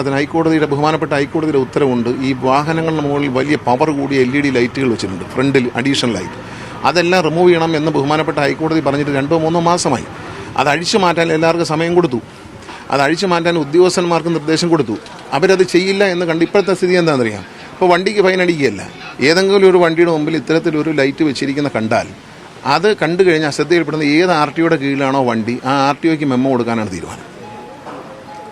അതിന് ഹൈക്കോടതിയുടെ ബഹുമാനപ്പെട്ട ഹൈക്കോടതിയുടെ ഉത്തരവുണ്ട്. ഈ വാഹനങ്ങളുടെ മുകളിൽ വലിയ പവർ കൂടിയ എൽ ഇ ഡി ലൈറ്റുകൾ വെച്ചിട്ടുണ്ട്. ഫ്രണ്ടിൽ അഡീഷണൽ ലൈറ്റ് അതെല്ലാം റിമൂവ് ചെയ്യണം എന്ന് ബഹുമാനപ്പെട്ട ഹൈക്കോടതി പറഞ്ഞിട്ട് രണ്ടോ മൂന്നോ മാസമായി. അത് അഴിച്ചു മാറ്റാൻ എല്ലാവർക്കും സമയം കൊടുത്തു. അത് അഴിച്ചു മാറ്റാൻ ഉദ്യോഗസ്ഥന്മാർക്ക് നിർദ്ദേശം കൊടുത്തു. അവരത് ചെയ്യില്ല എന്ന് കണ്ട് ഇപ്പോഴത്തെ സ്ഥിതി എന്താണെന്നറിയാം? ഇപ്പോൾ വണ്ടിക്ക് ഫൈൻ അടിക്കുകയല്ല. ഏതെങ്കിലും ഒരു വണ്ടിയുടെ മുമ്പിൽ ഇത്തരത്തിലൊരു ലൈറ്റ് വെച്ചിരിക്കുന്ന കണ്ടാൽ അത് കണ്ടു കഴിഞ്ഞാൽ ശ്രദ്ധയിൽപ്പെടുന്ന ഏത് ആർ ടി ഒയുടെ കീഴിലാണോ വണ്ടി ആ ആർ ടി ഒക്ക് മെമ്മോ കൊടുക്കാനാണ് തീരുമാനം.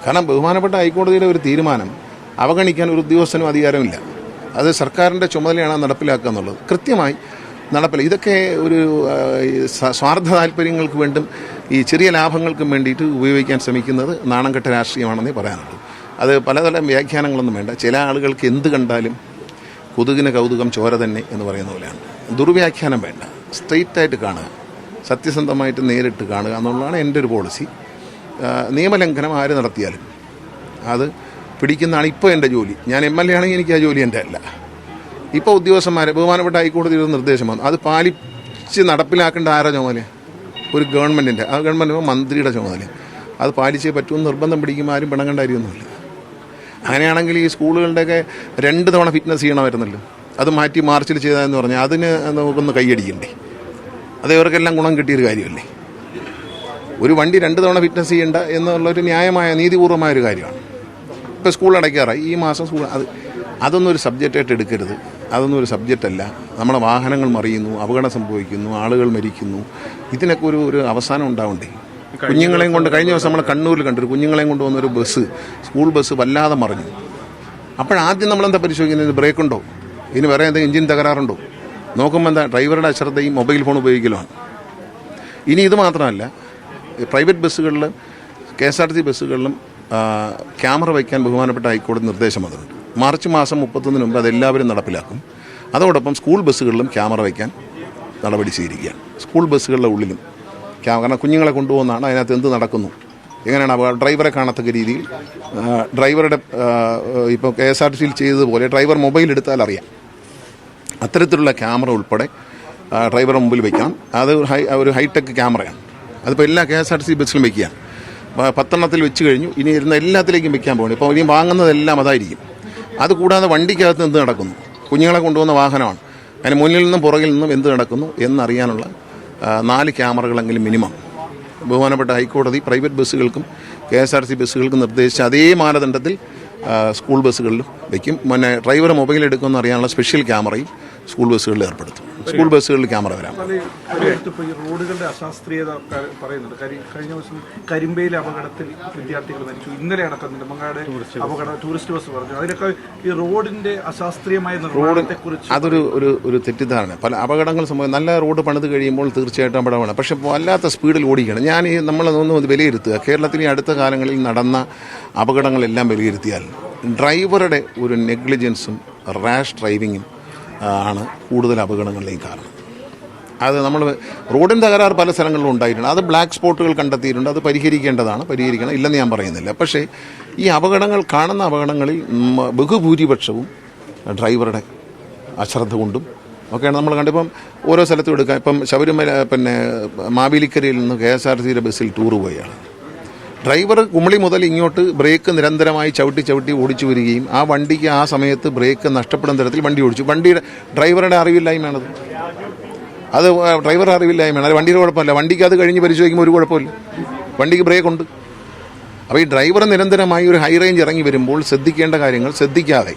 കാരണം ബഹുമാനപ്പെട്ട ഹൈക്കോടതിയുടെ ഒരു തീരുമാനം അവഗണിക്കാൻ ഒരു ഉദ്യോഗസ്ഥനും അധികാരമില്ല. അത് സർക്കാരിന്റെ ചുമതലയാണ് നടപ്പിലാക്കുക എന്നുള്ളത്. കൃത്യമായി നടപ്പില്ല ഇതൊക്കെ ഒരു സ്വാർത്ഥ താല്പര്യങ്ങൾക്ക് വേണ്ടും ഈ ചെറിയ ലാഭങ്ങൾക്കും വേണ്ടിയിട്ട് ഉപയോഗിക്കാൻ ശ്രമിക്കുന്നത് നാണംകെട്ട രാഷ്ട്രീയമാണെന്നേ പറയാനുള്ളൂ. അത് പലതരം വ്യാഖ്യാനങ്ങളൊന്നും വേണ്ട. ചില ആളുകൾക്ക് എന്ത് കണ്ടാലും കൊതുകിന് കൗതുകം ചോര തന്നെ എന്ന് പറയുന്ന പോലെയാണ്. ദുർവ്യാഖ്യാനം വേണ്ട. സ്ട്രെയിറ്റ് ആയിട്ട് കാണുക. സത്യസന്ധമായിട്ട് നേരിട്ട് കാണുക എന്നുള്ളതാണ് എന്റെ ഒരു പോളിസി. നിയമലംഘനം ആര് നടത്തിയാലും. അത് പിടിക്കുന്നതാണ് ഇപ്പോൾ എന്റെ ജോലി. ഞാൻ എം എൽ എ ആണെങ്കിൽ എനിക്ക് ആ ജോലി എന്റെ അല്ല. ഇപ്പോൾ ഉദ്യോഗസ്ഥന്മാരെ ബഹുമാനപ്പെട്ട ഹൈക്കോടതിയുടെ നിർദ്ദേശം വന്നു. അത് പാലിച്ച് നടപ്പിലാക്കേണ്ട ആരാ ചുമതല? ഒരു ഗവൺമെന്റിന്റെ ആ ഗവൺമെന്റ് മന്ത്രിയുടെ ചുമതല. അത് പാലിച്ചേ പറ്റുമെന്ന് നിർബന്ധം പിടിക്കുമ്പോൾ ആരും പിണങ്ങേണ്ട കാര്യമൊന്നുമില്ല അങ്ങനെയാണെങ്കിൽ ഈ സ്കൂളുകളുടെയൊക്കെ രണ്ട് തവണ ഫിറ്റ്നസ് ചെയ്യണമായിരുന്നല്ലോ അത് മാറ്റി മാർച്ചിൽ ചെയ്തതെന്ന് പറഞ്ഞാൽ അതിന് നമുക്കൊന്ന് കൈയടിക്കണ്ടേ? അത് ഇവർക്കെല്ലാം ഗുണം കിട്ടിയൊരു കാര്യമല്ലേ? ഒരു വണ്ടി രണ്ട് തവണ ഫിറ്റ്നസ് ചെയ്യേണ്ട എന്നുള്ളൊരു ന്യായമായ നീതിപൂർവമായ ഒരു കാര്യമാണ്. ഇപ്പോൾ സ്കൂൾ അടയ്ക്കാറായി. ഈ മാസം സ്കൂൾ അത് അതൊന്നും ഒരു സബ്ജക്റ്റായിട്ട് എടുക്കരുത്. അതൊന്നും ഒരു സബ്ജക്റ്റ് അല്ല. നമ്മുടെ വാഹനങ്ങൾ മറിയുന്നു അപകടം സംഭവിക്കുന്നു ആളുകൾ മരിക്കുന്നു. ഇതിനൊക്കെ ഒരു ഒരു അവസാനം ഉണ്ടാവണ്ടേ? കുഞ്ഞുങ്ങളെയും കൊണ്ട് കഴിഞ്ഞ ദിവസം നമ്മൾ കണ്ണൂരിൽ കണ്ടൊരു കുഞ്ഞുങ്ങളെയും കൊണ്ട് വന്നൊരു ബസ് സ്കൂൾ ബസ് വല്ലാതെ മറിഞ്ഞു. അപ്പോഴാദ്യം നമ്മളെന്താ പരിശോധിക്കുന്നത്? ബ്രേക്ക് ഉണ്ടോ? ഇനി വേറെ എന്തെങ്കിലും എഞ്ചിൻ തകരാറുണ്ടോ? നോക്കുമ്പോൾ എന്താ ഡ്രൈവറുടെ അശ്രദ്ധയും മൊബൈൽ ഫോൺ ഉപയോഗിക്കലുമാണ്. ഇനി ഇത് മാത്രമല്ല പ്രൈവറ്റ് ബസ്സുകളിൽ കെ എസ് ആർ ടി ബസ്സുകളിലും ക്യാമറ വയ്ക്കാൻ ബഹുമാനപ്പെട്ട ഹൈക്കോടതി നിർദ്ദേശം വന്നിട്ടുണ്ട്. മാർച്ച് മാസം മുപ്പത്തൊന്നിന് മുമ്പ് അതെല്ലാവരും നടപ്പിലാക്കും. അതോടൊപ്പം സ്കൂൾ ബസ്സുകളിലും ക്യാമറ വയ്ക്കാൻ നടപടി സ്വീകരിക്കുകയാണ്. സ്കൂൾ ബസ്സുകളുടെ ഉള്ളിലും കാരണം കുഞ്ഞുങ്ങളെ കൊണ്ടുപോകുന്നതാണ് അതിനകത്ത് എന്ത് നടക്കുന്നു? എങ്ങനെയാണ് അപകടം ഡ്രൈവറെ കാണത്തക്ക രീതിയിൽ ഡ്രൈവറുടെ ഇപ്പോൾ കെ എസ് ആർ ടി സിയിൽ ചെയ്തതുപോലെ ഡ്രൈവർ മൊബൈൽ എടുത്താൽ അറിയാം. അത്തരത്തിലുള്ള ക്യാമറ ഉൾപ്പെടെ ഡ്രൈവറുടെ മുമ്പിൽ വയ്ക്കണം അത് ഹൈ ഒരു ഹൈടെക് ക്യാമറയാണ്. അതിപ്പോൾ എല്ലാ K S R T C ബസ്സിലും വയ്ക്കുക പത്തെണ്ണത്തിൽ വെച്ച് കഴിഞ്ഞു. ഇനി ഇരുന്ന എല്ലാത്തിലേക്കും വെക്കാൻ പോകണം. ഇപ്പോൾ ഇനി വാങ്ങുന്നതെല്ലാം അതായിരിക്കും. അതുകൂടാതെ വണ്ടിക്കകത്ത് എന്ത് നടക്കുന്നു? കുഞ്ഞുങ്ങളെ കൊണ്ടുപോകുന്ന വാഹനമാണ്. അതിന് മുന്നിൽ നിന്നും പുറകിൽ നിന്നും എന്ത് നടക്കുന്നു എന്നറിയാനുള്ള നാല് ക്യാമറകളെങ്കിലും മിനിമം. ബഹുമാനപ്പെട്ട ഹൈക്കോടതി പ്രൈവറ്റ് ബസ്സുകൾക്കും കെ എസ് ആർ സി ബസ്സുകൾക്കും നിർദ്ദേശിച്ച അതേ മാനദണ്ഡത്തിൽ സ്കൂൾ ബസ്സുകളിലും വയ്ക്കും പിന്നെ ഡ്രൈവർ മൊബൈൽ എടുക്കുമെന്ന് അറിയാനുള്ള സ്പെഷ്യൽ ക്യാമറയും സ്കൂൾ ബസ്സുകളിൽ ഏർപ്പെടുത്തും. സ്കൂൾ ബസ്സുകളിൽ ക്യാമറ വരാം. ഇപ്പോൾ ഈ റോഡുകളുടെ അശാസ്ത്രീയത പറയുന്നുണ്ട്. കഴിഞ്ഞ ദിവസം കരിമ്പയിലെ അപകടത്തിൽ വിദ്യാർത്ഥികൾ മരിച്ചു. ഇന്നലെ അടക്കം നെടുമങ്ങാട് അപകടം ടൂറിസ്റ്റ് ബസ് പറഞ്ഞു. അതിനൊക്കെ ഈ റോഡിന്റെ അശാസ്ത്രീയമായ റോഡിനെ കുറിച്ച് അതൊരു ഒരു ഒരു തെറ്റിദ്ധാരണ. പല അപകടങ്ങൾ സംഭവം നല്ല റോഡ് പണിത് കഴിയുമ്പോൾ തീർച്ചയായിട്ടും അപകടമാണ്. പക്ഷെ വല്ലാത്ത സ്പീഡിൽ ഓടിക്കണം. ഞാൻ ഈ ഒന്നും ഇത് വിലയിരുത്തുക. കേരളത്തിൽ ഈ അടുത്ത കാലങ്ങളിൽ നടന്ന അപകടങ്ങളെല്ലാം വിലയിരുത്തിയാൽ ഡ്രൈവറുടെ ഒരു നെഗ്ലിജൻസും റാഷ് ഡ്രൈവിങ്ങും ആണ് കൂടുതൽ അപകടങ്ങളിലേക്ക് കാരണം. അത് നമ്മൾ റോഡിന്റെ തകരാറ് പല സ്ഥലങ്ങളിലും ഉണ്ടായിട്ടുണ്ട്. അത് ബ്ലാക്ക് സ്പോട്ടുകൾ കണ്ടെത്തിയിട്ടുണ്ട്. അത് പരിഹരിക്കേണ്ടതാണ്. പരിഹരിക്കണം. ഇല്ലെന്ന് ഞാൻ പറയുന്നില്ല. പക്ഷേ ഈ അപകടങ്ങൾ കാണുന്ന അപകടങ്ങളിൽ ബഹുഭൂരിപക്ഷവും ഡ്രൈവറുടെ അശ്രദ്ധ കൊണ്ടും ഒക്കെയാണ് നമ്മൾ കണ്ടിപ്പം ഓരോ സ്ഥലത്തും എടുക്കാം. ഇപ്പം ശബരിമല പിന്നെ മാവേലിക്കരയിൽ നിന്ന് കെ എസ് ആർ സിയുടെ ബസ്സിൽ ടൂർ പോയാണ് ഡ്രൈവർ കുമളി മുതൽ ഇങ്ങോട്ട് ബ്രേക്ക് നിരന്തരമായി ചവിട്ടി ചവിട്ടി ഓടിച്ചു വരികയും ആ വണ്ടിക്ക് ആ സമയത്ത് ബ്രേക്ക് നഷ്ടപ്പെടുന്ന തരത്തിൽ വണ്ടി ഓടിച്ചു. വണ്ടിയുടെ ഡ്രൈവറുടെ അറിവില്ലായ്മയാണത് അത്. ഡ്രൈവറുടെ അറിവില്ലായ്മയാണ്. അത് വണ്ടിയുടെ കുഴപ്പമില്ല. വണ്ടിക്ക് അത് കഴിഞ്ഞ് പരിശോധിക്കുമ്പോൾ ഒരു കുഴപ്പമില്ല. വണ്ടിക്ക് ബ്രേക്ക് ഉണ്ട്. അപ്പോൾ ഈ ഡ്രൈവർ നിരന്തരമായി ഒരു ഹൈ റേഞ്ച് ഇറങ്ങി വരുമ്പോൾ ശ്രദ്ധിക്കേണ്ട കാര്യങ്ങൾ ശ്രദ്ധിക്കാതെ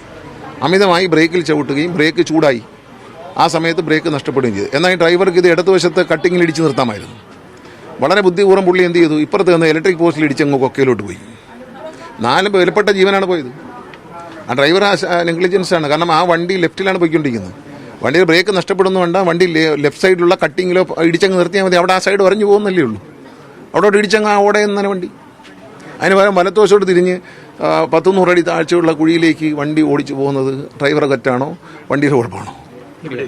അമിതമായി ബ്രേക്കിൽ ചവിട്ടുകയും ബ്രേക്ക് ചൂടായി ആ സമയത്ത് ബ്രേക്ക് നഷ്ടപ്പെടുകയും ചെയ്തു. എന്നാൽ ഡ്രൈവർക്ക് ഇത് ഇടതുവശത്ത് കട്ടിങ്ങിൽ ഇടിച്ച് നിർത്താമായിരുന്നു. വളരെ ബുദ്ധിപൂർവം പുള്ളി എന്ത് ചെയ്തു? ഇപ്പുറത്ത് നിന്ന് ഇലക്ട്രിക് പോസ്റ്റിൽ ഇടിച്ച് അങ്ങ് കൊക്കയിലോട്ട് പോയി. നാല് വിലപ്പെട്ട ജീവനാണ് പോയത്. ആ ഡ്രൈവർ നെഗ്ലിജൻസ് ആണ്. കാരണം ആ വണ്ടി ലെഫ്റ്റിലാണ് പോയിക്കൊണ്ടിരിക്കുന്നത്. വണ്ടിയിൽ ബ്രേക്ക് നഷ്ടപ്പെടുന്നു വേണ്ട വണ്ടി ലെഫ്റ്റ് സൈഡിലുള്ള കട്ടിങ്ങിലോ ഇടിച്ചങ്ങ് നിർത്തിയാൽ മതി. അവിടെ ആ സൈഡ് ഉറഞ്ഞു പോകുന്നല്ലേ ഉള്ളൂ. അവിടോട്ട് ഇടിച്ചങ്ങ് ആ ഓടെ എന്നാണ് വണ്ടി. അതിന് പകരം വലത്തോശോട്ട് തിരിഞ്ഞ് പത്തുനൂറടി പത്ത് നൂറടി താഴ്ചയുള്ള കുഴിയിലേക്ക് വണ്ടി ഓടിച്ചു പോകുന്നത് ഡ്രൈവറെ തെറ്റാണോ വണ്ടിയുടെ കുഴപ്പമാണോ